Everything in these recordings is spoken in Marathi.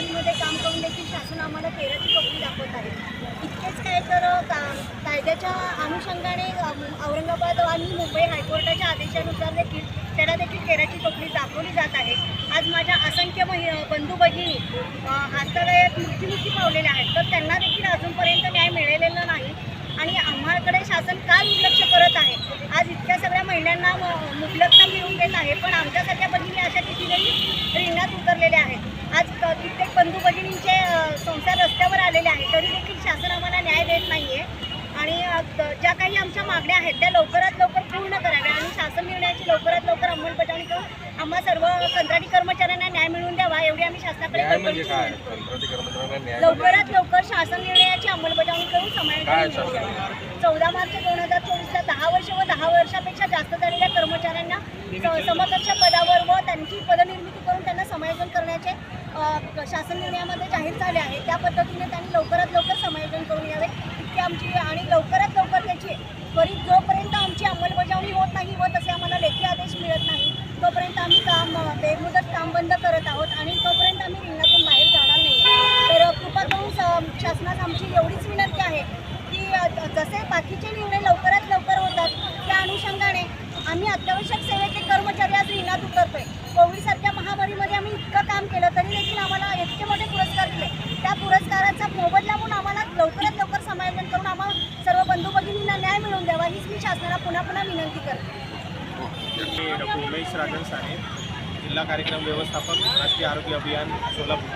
काम करून देखील शासन आम्हाला तेराची कपडी दाखवत आहे. इतकेच काय तर का कायद्याच्या अनुषंगाने औरंगाबाद आणि मुंबई हायकोर्टाच्या आदेशानुसार देखील त्याला देखील तेराची कपडी दाखवली जात आहे. आज माझ्या असंख्य महि बंधू भगिनी अ, आजतागायत पावलेल्या आहेत. तर त्यांना देखील अजूनपर्यंत न्याय मिळालेला नाही. आणि आम्हाकडे शासन का दुर्लक्ष करत आहे. आज इतक्या सगळ्या महिलांना म- मुबलकता मिळवून देत आहे पण आमच्यासारख्या भगिनी अशा कितीतरी रिंगणात उतरलेल्या आहेत. आज कित्येक बंधू भगिनींचे संसार रस्त्यावर आलेले आहेत तरी देखील शासन आम्हाला न्याय देत नाही आहे आणि ज्या काही आमच्या मागण्या आहेत त्या लवकरात लवकर पूर्ण कराव्या आणि शासन निर्णयाची लवकरात लवकर अंमलबजावणी करून आम्हा सर्व कंत्राटी कर्मचाऱ्यांना न्याय मिळवून द्यावा एवढी आम्ही शासनाकडे कर्मचाऱ्यांना न्याय लवकरात लवकर शासन निर्णयाची अंमलबजावणी करून काय समायोजन शासन. चौदा मार्च दोन हजार चोवीसला दहा वर्ष व दहा वर्षापेक्षा जास्त झालेल्या कर्मचाऱ्यांना स- समकक्ष पदावर व त्यांची पदनिर्मिती करून त्यांना समायोजन करण्याचे अ, शासन निर्णयामध्ये जाहीर झाले आहे. त्या पद्धतीने त्यांनी लवकरात लवकर समायोजन करून यावे इतकी आमची आणि लवकरात लवकर त्याची त्वरित जोपर्यंत आमची अंमलबजावणी होत नाही व तसे आम्हाला लेखी आदेश मिळत नाही तोपर्यंत आम्ही काम अ, बेमुदत काम बंद करत आहोत आणि तोपर्यंत आम्ही रिंगणातून बाहेर जाणार नाही तर अ, कृपा करून स- शासनास आमची एवढीच विनंती आहे की जसे बाकीचे निर्णय लवकरात लवकर होतात त्या अनुषंगाने आम्ही अत्यावश्यक सेवेचे कर्मचारी आज रिंगणात उतरतोय कोविडसारख्या महामारीमध्ये आम्ही इतकं काम केलं तरी देखील आम्हाला इतके मोठे पुरस्कार दिले. त्या पुरस्काराचा मोबदला म्हणून आम्हाला लवकरात लवकर समायोजन करून आम्हाला सर्व बंधू भगिनींना न्याय मिळवून द्यावा हीच मी शासनाला पुन्हा पुन्हा विनंती करते. डॉक्टर उमेश राजन साने जिल्हा कार्यक्रम व्यवस्थापक राष्ट्रीय आरोग्य अभियान सोलापूर.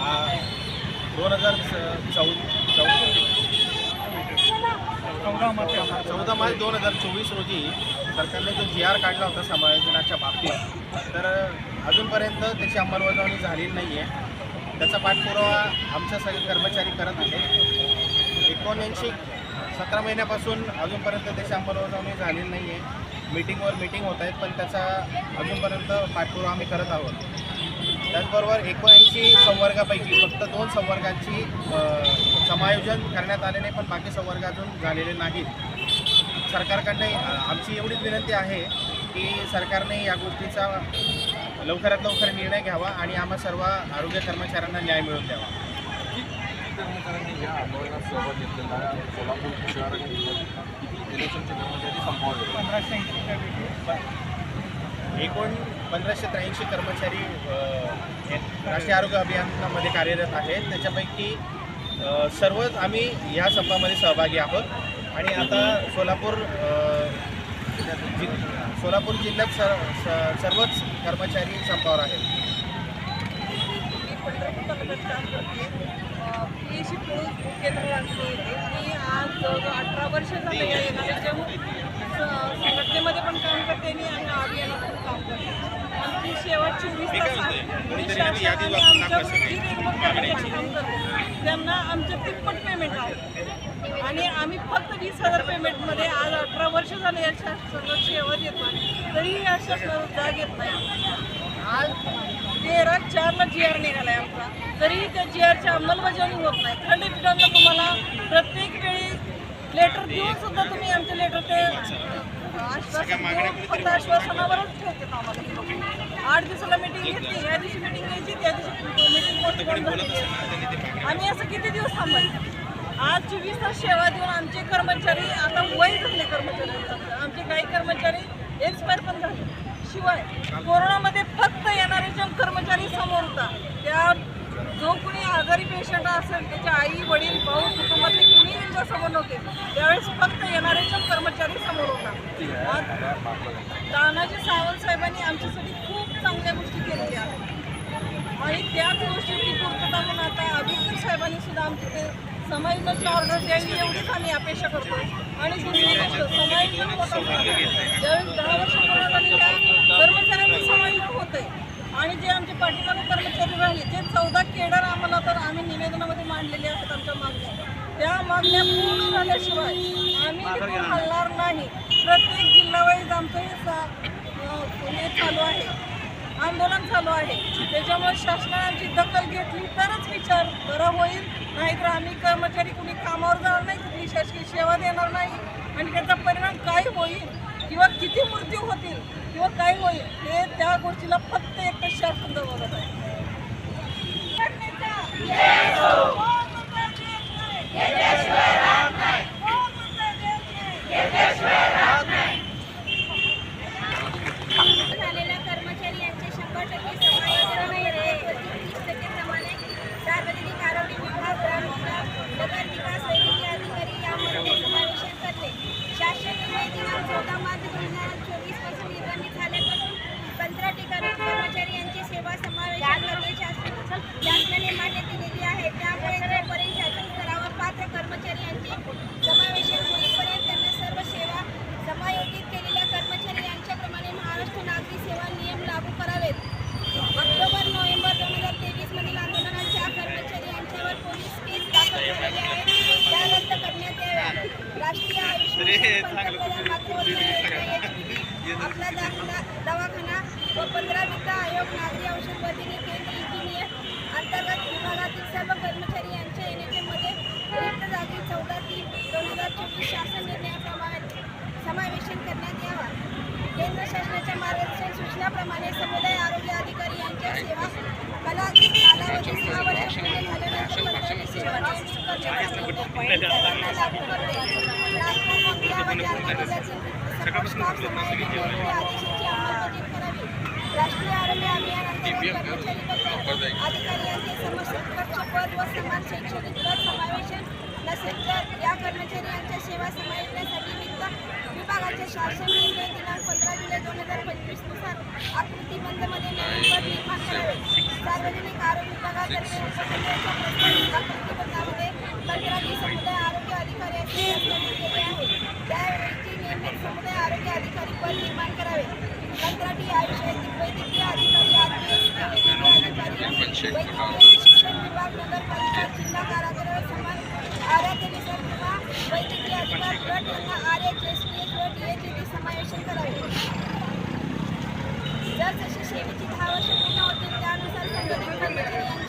हा दोन हजार चौ चौदा मार्च चौदा मार्च दोन हजार चोवीस रोजी सरकारने जो जी आर काढला होता समायोजनाच्या बाबतीत तर अजूनपर्यंत त्याची अंमलबजावणी झालेली नाही आहे त्याचा पाठपुरावा आमच्या सगळे कर्मचारी करत आहेत. एकोणऐंशी सतरा महिन्यापासून अजूनपर्यंत त्याची अंमलबजावणी झालेली नाही आहे मीटिंगवर मीटिंग होत आहेत पण त्याचा अजूनपर्यंत पाठपुरावा आम्ही करत आहोत. त्याचबरोबर एकोणऐंशी संवर्गापैकी फक्त दोन संवर्गांची समायोजन करण्यात आले नाही पण बाकी संवर्ग अजून झालेले नाहीत. सरकारकडे अ, आमची एवढीच विनंती आहे की सरकारने या गोष्टीचा लवकरात लवकर निर्णय घ्यावा आणि आम्हा सर्व आरोग्य कर्मचाऱ्यांना न्याय मिळवून द्यावा. कर्मचाऱ्यांनी या आंदोलनात सहभाग घेतलेला आहे? सोलापूर शहर आणि जिल्ह्यातील किती इलेक्शनचे कर्मचारी संपवले एकूण पंधराशे त्र्याऐंशी कर्मचारी राष्ट्रीय आरोग्य अभियानामध्ये कार्यरत आहेत त्याच्यापैकी सर्वच आम्ही या संपामध्ये सहभागी आहोत. आणि आता सोलापूर जि सोलापूर जिल्ह्यात सर स- सर्वच कर्मचारी संपावर आहेत. मी आज अठरा वर्ष झाले संघटनेमध्ये पण काम करते आणि अभियानात पण काम करते. आमची सेवा चोवीस तास आहे शासनाने त्यांना आमचं तिप्पट पेमेंट आहे आणि आम्ही फक्त वीस हजार पेमेंटमध्ये आज अठरा वर्ष झाले या शासनाला सेवा देतो तरीही या शासनाला जाग येत नाही. आज तेरा चारला जी आर निघाला आमचा. तरीही त्या जी आरची अंमलबजावणी होत नाही. खंडपीठांना तुम्हाला प्रत्येक वेळी लेटर देऊन सुद्धा तुम्ही आमचे लेटर ते आश्वासन देऊन फक्त आश्वासनावरच ठेवतात आम्हाला. आठ दिवसाला मीटिंग घेतली. या दिवशी मीटिंग घ्यायची त्या दिवशी मीटिंग पोस्टपोन झाली. आम्ही असं किती दिवस थांबायचं आज चोवीस तास सेवा देऊन आमचे कर्मचारी आता वय झाले कर्मचारी. आमचे काही कर्मचारी एक्सपायर पण झाले. शिवाय कोरोनामध्ये फक्त येणारे जे कर्मचारी समोर होता. त्या जो कुणी आजारी पेशंट असेल त्याचे आई वडील भाऊ कुटुंबातले कुणी यांच्यासमोर नव्हते. त्यावेळेस फक्त येणारे जे कर्मचारी समोर होता. तानाजी सावंत साहेबांनी आमच्यासाठी खूप चांगल्या गोष्टी केलेल्या. आहेत आणि त्याच गोष्टीची पूर्तता म्हणून आता अभिकर साहेबांनी सुद्धा आमची ते समायोजनाची ऑर्डर द्यावी एवढीच आम्ही अपेक्षा करतो. आणि दुसरी गोष्ट समायोजन होत ज्यावेळेस दहा वर्ष झालेल्या कर्मचाऱ्यांचं समायोजन होते आणि जे आमचे पाठीमागे कर्मचारी राहिले जे चौदा केडर आम्हाला तर आम्ही निवेदनामध्ये मांडलेले आहेत आमच्या मागण्या. त्या मागण्या पूर्ण झाल्याशिवाय आम्ही हलणार नाही. प्रत्येक जिल्हावाईज आमचं हे सा- हे चालू आहे. आंदोलन चालू आहे. त्याच्यामुळे शासनाने आमची दखल घेतली तरच विचार बरा होईल. नाहीतर आम्ही कर्मचारी कुणी कामावर जाणार नाही कुठली शासकीय सेवा देणार नाही. आणि त्याचा परिणाम काय होईल? किंवा किती मृत्यू होतील? किंवा काय होईल? हे त्या गोष्टीला फक्त एक शासन बघत आहे झालेल्या कर्मचारी यांचे शंभर टक्के समायोजन तीस टक्के प्रमाणे सार्वजनिक आरोग्य विभाग ग्रामविकास नगर विकास वैद्यकीय अधिकारी यामध्ये समावेशन करणे शासन निर्णय दिनांक चौदा मार्च दोन हजार चोवीसपासून निर्बंधित झाल्यापासून पंधरा ठिकाणी कर्मचारी यांची सेवा समावेशन करणे शासन शासनाने मान्यता दिली आहे त्यामुळे जोपर्यंत शासन स्तरावर पात्र कर्मचारी यांचे समावेशन होईपर्यंत त्यांना सर्व सेवा समायोजित केलेल्या कर्मचारी यांच्याप्रमाणे महाराष्ट्र नागरी सेवा नियम लागू करावेत ऑक्टोबर नोव्हेंबर दोन हजार तेवीस मधील आंदोलनाच्या कर्मचारी यांच्यावर पोलीस केस दाखल झालेले आहे त्या रद्द करण्यात याव्या राष्ट्रीय आयुष्य मिशन, पंतप्रधान मातृवंदना योजना, HPD, आपला दाखला दवाखाना व पंधरा वित्त आयोग नागरी औषध वर्धिनी केंद्र इंजिनियर अंतर्गत विभागातील सर्व कर्मचारी यांच्या एनएचएमध्ये रिक्त जागी चौदा तीन दोन हजार चोवीस शासन निर्णयाप्रमाणे समावेशन करण्यात यावा केंद्र शासनाच्या मार्गदर्शन सूचनाप्रमाणे समुदाय आरोग्य अधिकारी यांच्या सेवा कला कालावधी सहा वर्ष पूर्ण झाल्यानंतर मंत्र्यांनी सेवा निवृत्त करण्याचा लागू करते नागपूर राष्ट्रीय आरोग्य अभियान अधिकारी यांचे पद व समान शैक्षणिक पद समावेशन नसेल तर या कर्मचारी यांच्या सेवा समायोजनासाठी वित्त विभागाचे शासन निर्णय दिनांक पंधरा जुलै दोन हजार पंचवीस आकृतीबंधमध्ये नवीन पद निर्माण करावे सार्वजनिक आरोग्य विभागातर्फे उपसंचालकांच्या प्रस्तावित आकृतीबंधामध्ये कंत्राटी समुदाय आरोग्य अधिकारी असे प्रस्तावित केले आहे त्याऐवजी नियमित समुदाय आरोग्य अधिकारी निर्माण करावे. कंत्राटी आयुष वैद्यकीय अधिकारी वैद्यकीय अधिकारी वैद्यकीय शिक्षण विभाग नगरपालिका जिल्हा कारागृह समान आरोग्य आराखडीनुसार किंवा वैद्यकीय अधिकार गट यांना R H S P H व डी एच येथे समायोजन करावे. जर जशी सेवेची दहा वर्ष पूर्ण होतील त्यानुसार संबंधित कर्मचारी